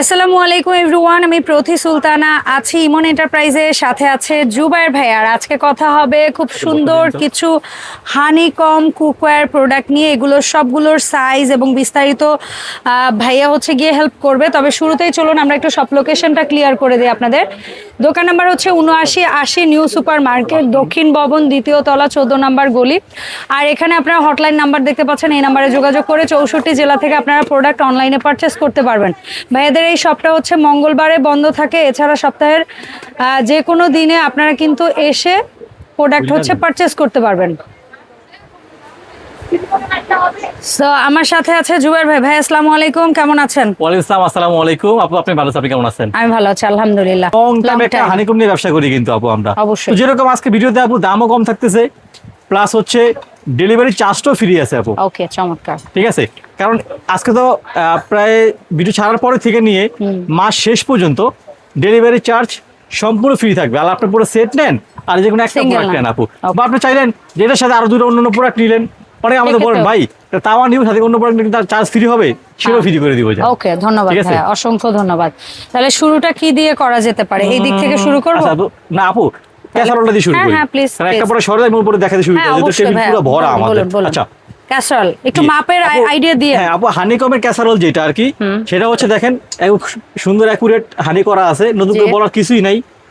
আসসালামু আলাইকুম এভরিওয়ান আমি প্রতি সুলতানা আছি ইমন এন্টারপ্রাইজের সাথে আছে জুবাইর ভাই। আর আজকে কথা হবে খুব সুন্দর কিছু হানিকম কুকওয়্যার প্রোডাক্ট নিয়ে। এগুলো সবগুলোর সাইজ এবং বিস্তারিত ভাইয়া হচ্ছে গিয়ে হেল্প করবে। তবে শুরুতেই চলুন আমরা একটু সব লোকেশনটা ক্লিয়ার করে দিই আপনাদের। দোকান নাম্বার হচ্ছে উনআশি আশি নিউ সুপার মার্কেট দক্ষিণ ভবন দ্বিতীয় তলা চোদ্দ নাম্বার গলি। আর এখানে আপনারা হটলাইন নাম্বার দেখতে পাচ্ছেন এই নাম্বারে যোগাযোগ করে চৌষট্টি জেলা থেকে আপনারা প্রোডাক্ট অনলাইনে পারচেস করতে পারবেন। ভাইয়াদের এই শপটা হচ্ছে মঙ্গলবারে বন্ধ থাকে এছাড়া সপ্তাহের যে কোনো দিনে আপনারা কিন্তু এসে প্রোডাক্ট হচ্ছে পারচেস করতে পারবেন। আমার সাথে আছে জুবের ভাই। ভাই আসসালামু আলাইকুম। কেমন আছেন? ওয়ালাইকুম আসসালাম আলাইকুম। আপু আপনি ভালো আছেন? কেমন আছেন? আমি ভালো আছি আলহামদুলিল্লাহ। লং টাইম একটা। হানিকম নিয়ে ব্যবসা করি কিন্তু আপু আমরা। অবশ্যই। তো যেরকম আজকে ভিডিওতে আপু দামও কম থাকতেছে প্লাস হচ্ছে ডেলিভারি চার্জটাও ফ্রি আছে আপু। ওকে চমৎকার। ঠিক আছে? কারণ আজকে তো প্রায় ভিডিও ছাড়ার পরে থেকে নিয়ে মাস শেষ পর্যন্ত ডেলিভারি চার্জ সম্পূর্ণ ফ্রি থাকবে। আর আপনি পুরো সেট নেন আর যে কোনো একটা প্রোডাক্ট নেন। নেন আপু। বা আপনি চাইলেন যেটার সাথে আরও দুটো অন্য প্রোডাক্ট নিলেন অনেকে আমাদের বলেন ভাই তাওয়া নিউ সাথে অন্য প্রোডাক্ট তার চার্জ ফ্রি হবে? হ্যাঁ। ফ্রি করে দিব ওকে ধন্যবাদ ভাইয়া অসংখ্য ধন্যবাদ। তাহলে শুরুটা কি দিয়ে করা যেতে পারে? এই দিক থেকে শুরু করব? আচ্ছা, না আপু ক্যাসারোলটা দিয়ে শুরু হ্যাঁ, করি। হ্যাঁ, কারণ একটা পরে সরে আমি উপরে দেখাতে শুরু হ্যাঁ করি টেবিল পুরো ভরা আমাদের। আচ্ছা। ক্যাসারল একটু মাপের আইডিয়া দিয়ে। হ্যাঁ আপু হানিকমের ক্যাসারোল যেটা আর কি সেটা হচ্ছে দেখেন সুন্দর অ্যাকুরেট হানি করা আছে। নতুন করে বলার কিছুই নাই। হ্যাঁ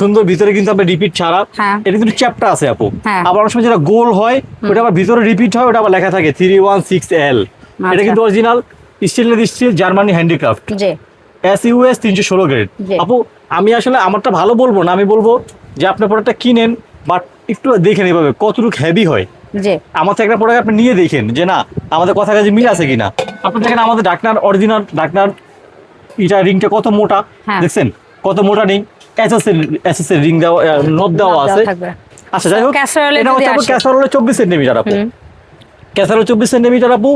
সুন্দর ভিতরে কিন্তু আপনার রিপিট ছাড়া। হ্যাঁ। এটা কিন্তু চ্যাপ্টার আছে আপু। হ্যাঁ। আবার অনেক সময় যেটা গোল হয় ওটা আবার ভিতরে রিপিট হয় ওটা আবার লেখা থাকে থ্রি ওয়ান সিক্স এল এটা আচ্ছা। কিন্তু অরিজিনাল স্টিলের steel Germany handicraft S US তিনশো ষোলো গ্রেড আপু আমি আসলে আমারটা ভালো বলব না আমি বলব যে আপনার প্রোডাক্টটা কিনেন বাট একটু দেখেন এভাবে কতটুকু হেভি হয়। আমার থেকে একটা প্রোডাক্ট আপনি নিয়ে দেখেন যে না আমাদের কথা কাছে মিল আছে কিনা। আপনি দেখেন আমাদের ডাকনার অরিজিনাল ডাকনার এটা রিংটা কত মোটা হ্যাঁ। দেখছেন? কত মোটা রিং এসএস এর রিং দেওয়া নব দেওয়া আছে। আচ্ছা যাই হোক এটা হচ্ছে আপনার। ক্যাসারোলে চব্বিশ সেন্টিমিটার আপু। ক্যাসারোল চব্বিশ সেন্টিমিটার আপু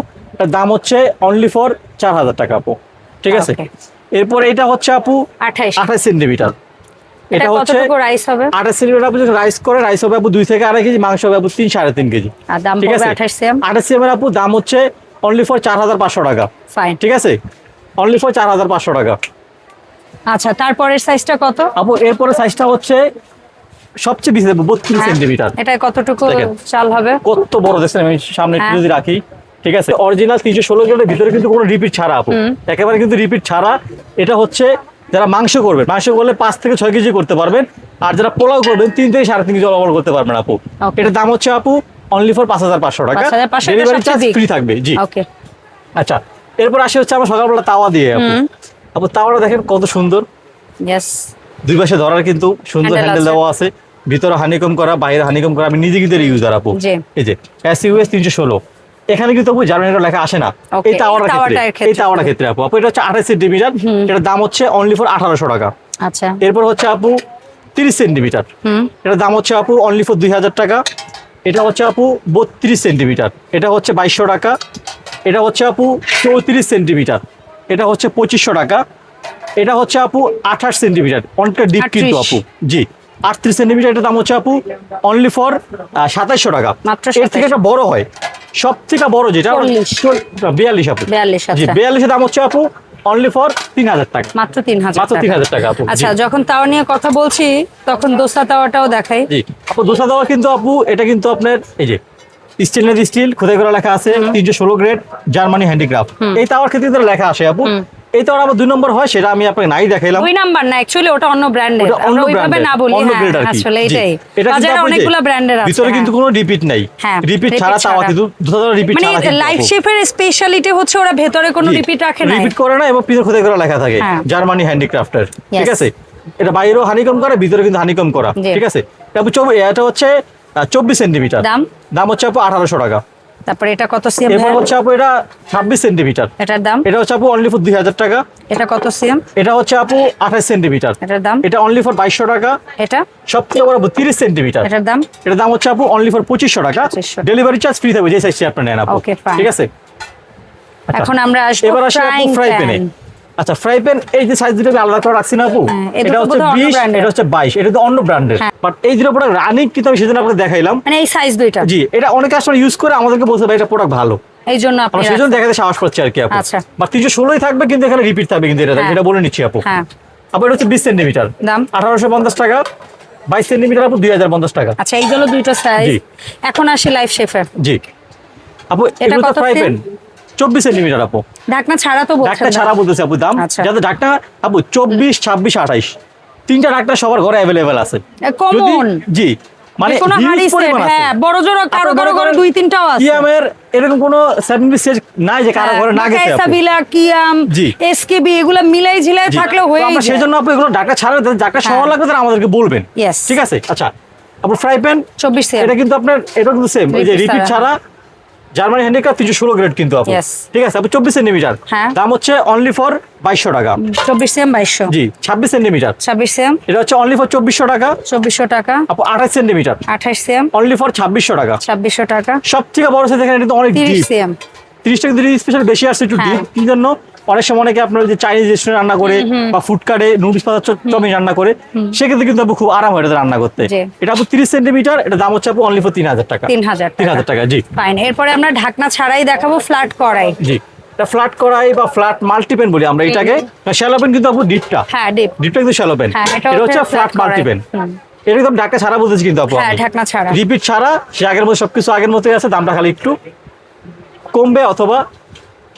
দাম হচ্ছে অনলি ফর চার হাজার টাকা আপু। ঠিক আছে. এরপর এটা হচ্ছে আপু আঠাইশ। আঠাশ সেন্টিমিটার এটা হচ্ছে রাইস হবে? আঠাশ সেন্টিমিটার রাইস করে রাইস হবে আপু দুই থেকে আড়াই কেজি মাংস হবে আপু তিন সাড়ে তিন কেজি। ঠিক আছে? আঠাশ আপু দাম হচ্ছে অনলি ফর চার হাজার পাঁচশো টাকা। ঠিক আছে? অনলি ফর চার হাজার পাঁচশো টাকা। আচ্ছা তারপরের সাইজটা কত? আপু এরপরে সাইজটা হচ্ছে সবচেয়ে বেশি দেবো বত্রিশ হ্যাঁ, সেন্টিমিটার এটা কতটুকু চাল হবে? কত বড় দেখছেন আমি সামনে একটু হ্যাঁ। যদি রাখি ঠিক আছে? অরিজিনাল তিনশো ষোলো গ্রেডের ভিতরে কিন্তু কোনো রিপিট ছাড়া আপু। একেবারে কিন্তু রিপিট ছাড়া। এটা হচ্ছে যারা মাংস করবেন মাংস করলে পাঁচ থেকে ছয় কেজি করতে পারবেন। আর যারা পোলাও করবেন তিন থেকে সাড়ে তিন কেজি অলমল করতে পারবেন আপু। এটার দাম হচ্ছে আপু অনলি ফর পাঁচ হাজার পাঁচশো টাকা। ডেলিভারি চার্জ ফ্রি থাকবে জি। আচ্ছা এরপর আসে হচ্ছে আমার সকালবেলা তাওয়া দিয়ে আপু। আপু তাওয়াটা দেখেন কত সুন্দর। দুই পাশে ধরার কিন্তু সুন্দর হ্যান্ডেল দেওয়া আছে। ভিতরে হানিকম করা বাইরে হানিকম করা। আমি নিজে কিন্তু ইউজার আপু। এই যে এস ইউএস তিনশো ষোলো। এখানে কিন্তু আপু জার্মানির লেখা আসে না। এই তাওয়াটার ক্ষেত্রে। এই ক্ষেত্রে। ক্ষেত্রে আপু। আপু এটা হচ্ছে আঠাশ সেন্টিমিটার এটার দাম হচ্ছে অনলি ফর আঠারোশো টাকা। আচ্ছা। এরপর হচ্ছে আপু তিরিশ সেন্টিমিটার। হুম। এটার দাম হচ্ছে আপু অনলি ফর দুই হাজার টাকা। এটা হচ্ছে আপু বত্রিশ সেন্টিমিটার। এটা হচ্ছে বাইশশো টাকা। এটা হচ্ছে আপু চৌত্রিশ সেন্টিমিটার। এটা হচ্ছে পঁচিশশো টাকা। এটা হচ্ছে আপু আঠাশ সেন্টিমিটার। অনেকটা ডিপ কিন্তু আপু। জি আটত্রিশ সেন্টিমিটার এটার দাম হচ্ছে আপু অনলি ফর সাতাইশশো টাকা। এর থেকে 27 একটা বড় হয়। সব থেকে বড় যেটা। বিয়াল্লিশ আপু। 42 জি আচ্ছা। বিয়াল্লিশের দাম হচ্ছে আপু অনলি ফর তিন হাজার টাকা। মাত্র তিন হাজার মাত্র তিন হাজার টাকা আপু আচ্ছা যখন তাওয়া নিয়ে কথা বলছি তখন দোসা তাওয়াটাও দেখাই। জি আপু দোসা দেওয়া কিন্তু আপু এটা কিন্তু আপনার এই যে নেট স্টিল খোদাই করা লেখা আছে তিনশো ষোলো গ্রেড জার্মানি হ্যান্ডিক্রাফট। এই তাওয়ার ক্ষেত্রে কিন্তু লেখা আসে আপু এই তাওয়ার আবার দুই নম্বর হয় সেটা আমি আপনাকে নাই দেখাইলাম। দুই নাম্বার না অ্যাকচুয়ালি ওটা অন্য ব্র্যান্ডের আমরা ওইভাবে না বলি হ্যাঁ, আসলে এটাই। এটা কিন্তু অনেকগুলো ব্র্যান্ডের আছে। ভিতরে কিন্তু হ্যাঁ। কোনো রিপিট নাই। হ্যাঁ, রিপিট repeat ছাড়া তাওয়া কিন্তু দোসা রিপিট মানে ছাড়া কিন্তু লাইফ। শেফের স্পেশালিটি হচ্ছে ওরা ভেতরে কোনো রিপিট রাখে না রিপিট করে না এবং পিছনে খোদাই করা লেখা থাকে হ্যাঁ। জার্মানি হ্যান্ডিক্রাফটের। ঠিক আছে? এটা বাইরেও হানিকম করা ভিতরে কিন্তু হানিকম করা। ঠিক আছে? এটা হচ্ছে চব্বিশ সেন্টিমিটার দাম? দাম হচ্ছে আপু আঠারোশো টাকা। তারপরে এটা কত সিএম এরপর হচ্ছে আপু এটা ছাব্বিশ সেন্টিমিটার। এটার দাম? এটা হচ্ছে আপু অনলি ফর দুই হাজার টাকা। এটা কত সিএম? এটা হচ্ছে আপু আঠাশ সেন্টিমিটার। এটার দাম? এটা অনলি ফর বাইশশো টাকা। এটা? সব থেকে বড় তিরিশ সেন্টিমিটার। এটার দাম? এটার দাম হচ্ছে আপু অনলি ফর পঁচিশশো টাকা। ডেলিভারি চার্জ ফ্রি থাকবে যে সাইজটি আপনি নেন আপু। ঠিক আছে? এখন আমরা আসব এবার আসি আপু ফ্রাই প্যান আচ্ছা ফ্রাই প্যান এই যে সাইজ দুটো আমি আলাদা করে রাখছি না আপু? হ্যাঁ, এটা হচ্ছে বোধহয় অন্য বিশ brand এর। এটা হচ্ছে বাইশ এটা তো অন্য ব্র্যান্ডের হ্যাঁ। বাট এই দুটো প্রোডাক্ট রানিং কিন্তু আমি সেদিন আপনাকে দেখাইলাম। মানে এই সাইজ দুইটা। জি এটা অনেক কাস্টমার ইউজ করে আমাদেরকে বলছে ভাই এটা প্রোডাক্ট ভালো। এই জন্য আপনি সেই জন্য দেখাতে সাহস পাচ্ছি আর কি আপু। আচ্ছা। বা তিনশো ষোলোই থাকবে কিন্তু এখানে রিপিট থাকবে কিন্তু এটা হ্যাঁ। এটা বলে নিচ্ছি আপু। হ্যাঁ। আপু এটা হচ্ছে বিশ সেন্টিমিটার দাম? আঠারোশো পঞ্চাশ টাকা। বাইশ সেন্টিমিটার আপু দুই হাজার পঞ্চাশ টাকা। আচ্ছা এইগুলো দুইটা সাইজ। এখন আসি লাইফ শেফে জি। আপু এটা কত ফ্রাই প্যান চব্বিশ সেন্টিমিটার আপু। ঢাকনা ছাড়া তো ডাকটা ছাড়া বলতেছে আপু দাম। আচ্ছা। যাতে ডাকটা আপু চব্বিশ ছাব্বিশ আঠাইশ। তিনটা ডাকটা সবার ঘরে অ্যাভেলেবেল আছে। জি মানে। হ্যাঁ বড় জোর কারও আপনার কারও ঘরে দুই তিনটাও আছে। কিয়ামের এরকম কোনো নাই যে কারও ঘরে না গেছে আপু। সাবিলা কিয়াম এসকেবি এগুলো মিলাই ঝিলাই। থাকলে হয়ে আমরা এগুলো ছাড়া হ্যাঁ। লাগবে তারা আমাদেরকে বলবেন। ঠিক আছে? আচ্ছা আপু ফ্রাই প্যান এটা কিন্তু আপনার এটা কিন্তু সেম এই যে রিপিট ছাড়া। জার্মানি হ্যান্ডিক্রাফট তিনশো ষোলো গ্রেড কিন্তু আপু। ঠিক আছে আপু চব্বিশ সেন্টিমিটার হ্যাঁ। দাম হচ্ছে অনলি ফর বাইশশো টাকা। চব্বিশ সেম বাইশশো। জি ছাব্বিশ সেন্টিমিটার ছাব্বিশ সেম এটা হচ্ছে অনলি ফর চব্বিশশো টাকা। চব্বিশশো টাকা। আপু আঠাশ সেন্টিমিটার আঠাশ সেম অনলি ফর ছাব্বিশশো টাকা। ছাব্বিশশো টাকা। সব থেকে বড় সাইজ এখানে কিন্তু অনেক তিরিশ সেম তিরিশটা কিন্তু স্পেশাল বেশি আসছে একটু হ্যাঁ। ডিপ কি জন্য? অনেক সময় অনেকে আপনার যে চাইনিজ রেস্টুরেন্ট রান্না করে বা ফুড কার্টে নুডলস পাতা চাউমিন রান্না করে সেক্ষেত্রে কিন্তু আপু খুব আরাম হয় এটা রান্না করতে। এটা আপু তিরিশ সেন্টিমিটার এটা দাম হচ্ছে আপু অনলি ফর তিন হাজার টাকা। তিন হাজার তিন হাজার টাকা জি। ফাইন এরপরে আমরা ঢাকনা ছাড়াই দেখাবো ফ্ল্যাট করাই জি। এটা ফ্ল্যাট করাই বা ফ্ল্যাট মাল্টিপেন বলি আমরা এটাকে। শ্যালোপেন কিন্তু আপু ডিপটা হ্যাঁ ডিপ ডিপটা কিন্তু শ্যালোপেন হ্যাঁ, এটা হচ্ছে ফ্ল্যাট। মাল্টিপেন। এটা একদম ঢাকা ছাড়া বলতেছি কিন্তু আপু হ্যাঁ ঢাকনা ছাড়া। রিপিট ছাড়া সে আগের মতো সবকিছু আগের মতোই আছে দামটা খালি একটু কমবে অথবা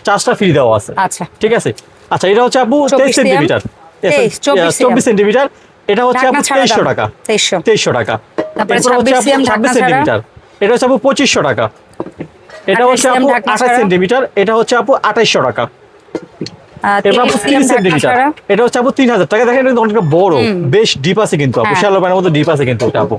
চার্জটা ফ্রি দেওয়া আছে। আচ্ছা। ঠিক আছে? আচ্ছা এটা হচ্ছে আপু তেইশ সেন্টিমিটার। চব্বিশ সেন্টিমিটার। এটা হচ্ছে আপু তেইশশো টাকা। তেইশশো। টাকা। এরপর হচ্ছে আপু ছাব্বিশ সেন্টিমিটার। এটা হচ্ছে আপু পঁচিশশো টাকা। এটা হচ্ছে আপু আঠাশ সেন্টিমিটার। এটা হচ্ছে আপু আঠাইশশো টাকা। আহ, আপু 30 তিরিশ cm ঢাকনা সেন্টিমিটার। এটা হচ্ছে আপু তিন হাজার টাকা। দেখেন এটা অনেকটা বড় বেশ ডিপ আছে কিন্তু আপু। শ্যালো প্যানের মতো ডিপ আছে কিন্তু এটা আপু।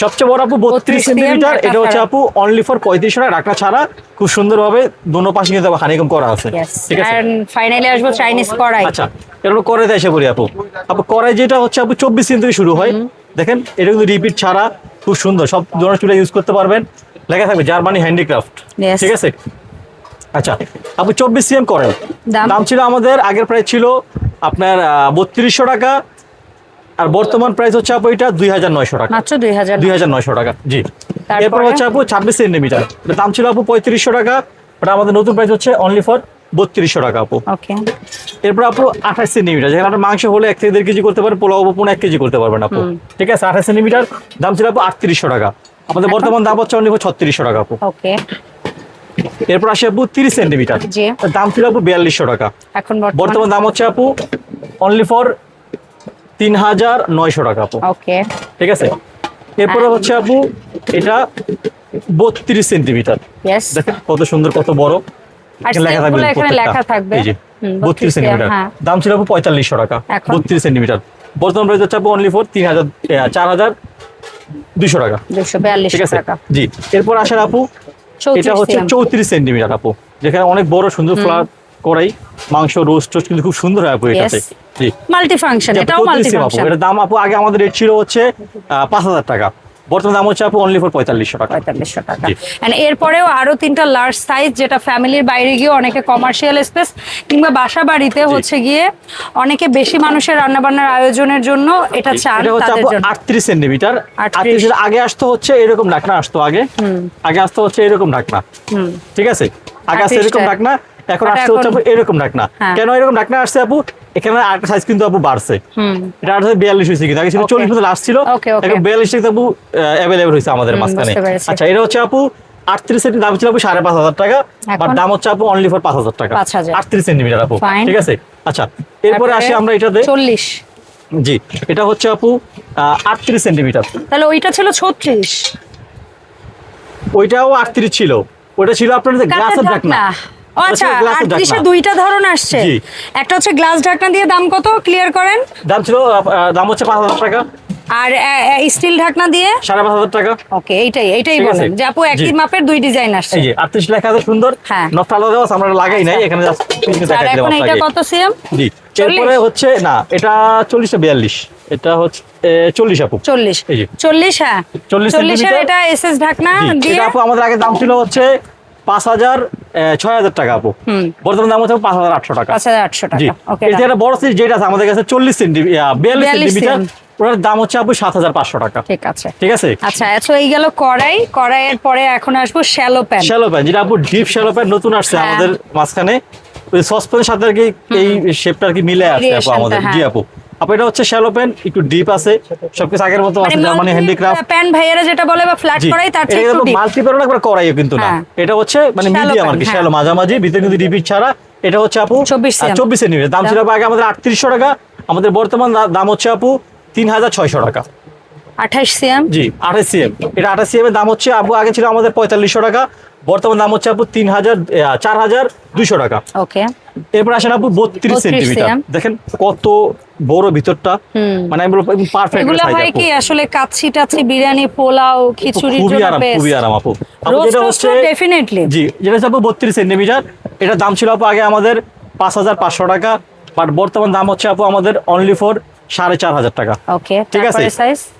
সবচেয়ে বড় আপু বত্রিশ সেন্টিমিটার এটা হচ্ছে আপু অনলি ফর পঁয়ত্রিশ টাকা রাখনা ছাড়া খুব সুন্দরভাবে দোনো পাশে কিন্তু হানিকম করা আছে। ঠিক আছে? ফাইনালি আসব চাইনিজ করাই আচ্ছা এরপর করে এসে পড়ি আপু। আপু কড়াই যেটা হচ্ছে আপু চব্বিশ সিম থেকে শুরু হয়। দেখেন এটা কিন্তু রিপিট ছাড়া খুব সুন্দর। সব ধরনের চুলা ইউজ করতে পারবেন। লেখা থাকবে জার্মানি হ্যান্ডিক্রাফট ঠিক আছে? আচ্ছা আপু চব্বিশ সিএম করেন দাম? ছিল আমাদের আগের প্রাইস ছিল আপনার বত্রিশশো টাকা। আর বর্তমান প্রাইস হচ্ছে আপু এটা দুই হাজার নয়শো টাকা। মাত্র দুই হাজার দুই হাজার নয়শো টাকা জি। এরপর হচ্ছে আপু ছাব্বিশ সেন্টিমিটার। দাম ছিল আপু পঁয়ত্রিশশো টাকা ওটা আমাদের নতুন প্রাইস হচ্ছে অনলি ফর বত্রিশশো টাকা আপু। এরপর আপু আঠাশ সেন্টিমিটার যেখানে আপনার মাংস হলে এক থেকে দেড় কেজি করতে পারে পোলাও পনেরো এক কেজি করতে পারবেন আপু। ঠিক আছে আঠাশ সেন্টিমিটার দাম ছিল আপু আটত্রিশশো টাকা। আমাদের বর্তমান দাম হচ্ছে অনলি ফর ছত্রিশশো টাকা আপু। এরপর আসে আপু তিরিশ সেন্টিমিটার। দাম ছিল আপু বিয়াল্লিশশো টাকা। এখন বর্তমান? দাম হচ্ছে আপু অনলি ফর তিন হাজার নয়শো টাকা আপু। ওকে। ঠিক আছে? এরপরে হচ্ছে আপু এটা বত্রিশ সেন্টিমিটার। দেখেন কত সুন্দর কত বড়। লেখা থাকবে বত্রিশ সেন্টিমিটার। হ্যাঁ। দাম ছিল আপু পঁয়তাল্লিশশো টাকা বত্রিশ সেন্টিমিটার। বর্তমান প্রাইস হচ্ছে আপু অনলি ফোর তিন হাজার চার হাজার দুশো টাকা ঠিক আছে? জি। এরপর আসার আপু এটা হচ্ছে চৌত্রিশ সেন্টিমিটার আপু। যেখানে অনেক বড় সুন্দর ফ্লার করাই মাংস রোস্ট টোস্ট কিন্তু খুব সুন্দর হয় আপু এটাতে। মাল্টি ফাংশন এটাও 34 মাল্টি ফাংশন এটার দাম আপু আগে আমাদের রেট ছিল হচ্ছে পাঁচ হাজার টাকা। বর্তমান দাম হচ্ছে আপু অনলি ফর পঁয়তাল্লিশশো টাকা। পঁয়তাল্লিশশো টাকা। এন্ড এরপরেও আরও তিনটা লার্জ সাইজ যেটা ফ্যামিলির বাইরে গিয়ে অনেকে কমার্শিয়াল স্পেস কিংবা বাসা বাড়িতে হচ্ছে গিয়ে অনেকে বেশি মানুষের রান্না বান্নার আয়োজনের জন্য এটা চান তাদের আপু জন্য। আটত্রিশ সেন্টিমিটার 38 আটত্রিশ আগে আসতো হচ্ছে এরকম ঢাকনা আসতো আগে। আগে আসতো হচ্ছে এরকম ঢাকনা। ঠিক আছে? আগে আসতো এরকম ঢাকনা। এখন আসছে হচ্ছে আপু এরকম ঢাকনা হ্যাঁ। কেন এরকম ঢাকনা আসছে আপু? এখানে আরেকটা সাইজ কিন্তু আপু বাড়ছে। হুম। এটা আট বিয়াল্লিশ হয়েছে কিন্তু আগে ছিল. চল্লিশ মতো লাস্ট ছিল. এখন বিয়াল্লিশ থেকে আপু অ্যাভেলেবল হয়েছে আমাদের মাঝখানে। আচ্ছা এটা হচ্ছে আপু আটত্রিশ সেন্টিমিটার দাম ছিল আপু সাড়ে পাঁচ হাজার টাকা? বাট দাম হচ্ছে আপু অনলি ফর পাঁচ হাজার টাকা। 5,000 আটত্রিশ সেন্টিমিটার আপু। ঠিক আছে? আচ্ছা এরপরে আসি আমরা এটাতে। চল্লিশ। জি এটা হচ্ছে আপু আটত্রিশ সেন্টিমিটার তাহলে ওইটা ছিল ছত্রিশ। ওইটাও আটত্রিশ ছিল। ওটা ছিল আপনার গ্লাসের ঢাকনা। আচ্ছা ওটা ছিল গ্লাসের আটত্রিশে ঢাকনা। দুইটা ধরন আসছে। একটা হচ্ছে গ্লাস ঢাকনা দিয়ে দাম কত? ক্লিয়ার করেন। দাম ছিল দাম হচ্ছে পাঁচ হাজার টাকা। আর স্টিল ঢাকনা দিয়ে? সাড়ে পাঁচ হাজার টাকা। ওকে এইটাই এইটাই বলেন যে আপু একই মাপের দুই ডিজাইন আসছে। এই যে আটত্রিশ লেখা আছে সুন্দর। হ্যাঁ। নকটা আলাদা আছে, আমরা লাগাই নাই এখানে পিছনে আর দিলাম এখন এটা। কত সিএম? জি। এরপরে হচ্ছে না এটা চল্লিশটা বিয়াল্লিশ। এটা হচ্ছে চল্লিশ আপু। চল্লিশ। এই যে। চল্লিশ হ্যাঁ। 40 চল্লিশের সেন্টিমিটার। এটা এসএস ঢাকনা দিয়ে আপু আমাদের আগে দাম ছিল হচ্ছে পাঁচ হাজার ছয় হাজার টাকা আপু। বর্তমান দাম হচ্ছে পাঁচ হাজার আটশো টাকা। পাঁচ হাজার আটশো টাকা। ওকে একটা বড় সাইজ যেটা আছে আমাদের কাছে চল্লিশ সেন্টিমিটার বিয়াল্লিশ সেন্টিমিটার ওটার দাম হচ্ছে আপু সাত হাজার পাঁচশো টাকা। ঠিক আছে। ঠিক আছে? আচ্ছা তো এই গেল কড়াই। কড়াইয়ের পরে এখন আসব শ্যালো প্যান। শ্যালো প্যান যেটা আপু ডিপ শ্যালো প্যান নতুন আসছে হ্যাঁ। আমাদের মাঝখানে। ওই সসপ্যানের সাথে আর কি এই শেপটা আর কি মিলে আসছে আপু আমাদের। জি হ্যাঁ। আপু। আপু এটা হচ্ছে শ্যালো প্যান একটু ডিপ আছে সবকিছু আগের মতো আছে জার্মানি হ্যান্ডিক্রাফট প্যান ভাইয়ারা যেটা বলে বা ফ্ল্যাট জি তার চেয়ে একটু কিন্তু deep। মাল্টিপ্যান না কড়াইও কিন্তু না হ্যাঁ। এটা হচ্ছে মানে মিডিয়াম আর কি হ্যাঁ। শ্যালো মাঝামাঝি ভিতরে কিন্তু ডিপ ছাড়া এটা হচ্ছে আপু 24 cm। দাম ছিল আগে আমাদের আটত্রিশশো টাকা আমাদের বর্তমান দাম হচ্ছে আপু তিন হাজার ছয়শো টাকা আঠাশ সিএম জি আঠাশ সিএম এটা আঠাশ সিএম এর দাম হচ্ছে আপু আগে ছিল আমাদের পঁয়তাল্লিশশো টাকা বর্তমান দাম হচ্ছে আপু তিন হাজার চার হাজার দুইশো টাকা। ওকে। এরপর আসেন আপু বত্রিশ সেন্টিমিটার। দেখেন কত বড় ভিতরটা। মানে আমি বলব পারফেক্ট এগুলো কি আসলে কাচ্ছি টাচ্ছি বিরিয়ানি পোলাও খিচুড়ির খুবই আরাম খুবই আরাম আপু। আপু যেটা হচ্ছে ডেফিনেটলি জি যেটা হচ্ছে আপু বত্রিশ সেন্টিমিটার। এটার দাম ছিল আপু আগে আমাদের পাঁচ হাজার পাঁচশো টাকা। বাট বর্তমান দাম হচ্ছে আপু আমাদের অনলি ফর সাড়ে চার হাজার টাকা। ঠিক আছে?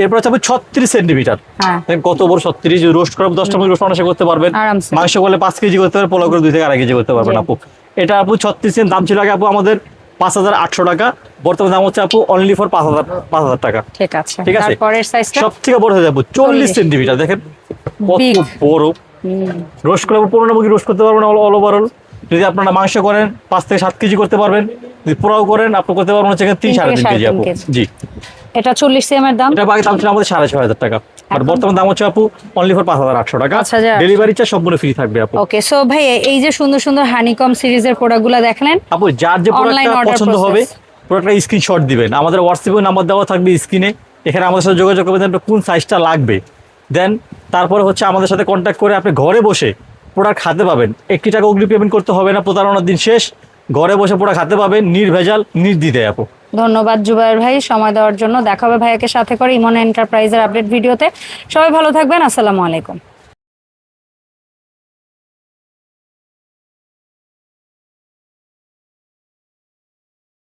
এরপর হচ্ছে ছত্রিশ সেন্টিমিটার। হ্যাঁ। কত বড় ছত্রিশ? রোস্ট করে দশটা মিনিট রোস্ট অনাসে করতে পারবেন। মাংস করলে পাঁচ কেজি করতে পারবেন পোলাও করে দুই থেকে আড়াই কেজি করতে পারবেন আপু। এটা আপু ছত্রিশ দাম ছিল আগে আপু আমাদের পাঁচ হাজার আটশো টাকা। বর্তমান দাম হচ্ছে আপু অনলি ফর পাঁচ হাজার পাঁচ হাজার টাকা। ঠিক আছে। ঠিক আছে? সব থেকে বড় হয়ে যাব চল্লিশ সেন্টিমিটার দেখেন। কত বড়। রোস্ট করে পনেরো মুখী রোস্ট করতে পারবেন অল ওভারঅল যদি আপনারা মাংস করেন পাঁচ থেকে সাত কেজি করতে পারবেন। যদি পোড়াও করেন আপনি করতে পারবেন হচ্ছে তিন সাড়ে তিন কেজি আপু। জি। এটা চল্লিশ সিএম এর দাম? এটা আগে দাম ছিল আমাদের সাড়ে ছয় হাজার টাকা। আর বর্তমান দাম হচ্ছে আপু অনলি ফর পাঁচ হাজার আটশো টাকা। ডেলিভারি চার্জ সম্পূর্ণ ফ্রি থাকবে আপু। ওকে সো ভাই এই যে সুন্দর সুন্দর হানিকম সিরিজের প্রোডাক্টগুলো দেখলেন আপু যার যে প্রোডাক্টটা পছন্দ হবে প্রোডাক্টটা স্ক্রিনশট দিবেন। আমাদের হোয়াটসঅ্যাপে নাম্বার দেওয়া থাকবে স্ক্রিনে এখানে আমাদের সাথে যোগাযোগ করবেন কোন সাইজটা লাগবে। দেন তারপরে হচ্ছে আমাদের সাথে কন্ট্যাক্ট করে আপনি ঘরে বসে প্রোডাক্ট খাতে পাবেন। একটি টাকা অগ্রি পেমেন্ট করতে হবে না, প্রতারণার দিন শেষ। ঘরে বসে প্রোডাক্ট খাতে পাবেন, নির্ভেজাল, নির্দ্বিধায় আপু। ধন্যবাদ জুবায়ের ভাই, সময় দেওয়ার জন্য। দেখাবে ভাইয়াকে সাথে করে ইমন এন্টারপ্রাইজের আপডেট ভিডিওতে। সবাই ভালো থাকবেন, আসসালামু আলাইকুম।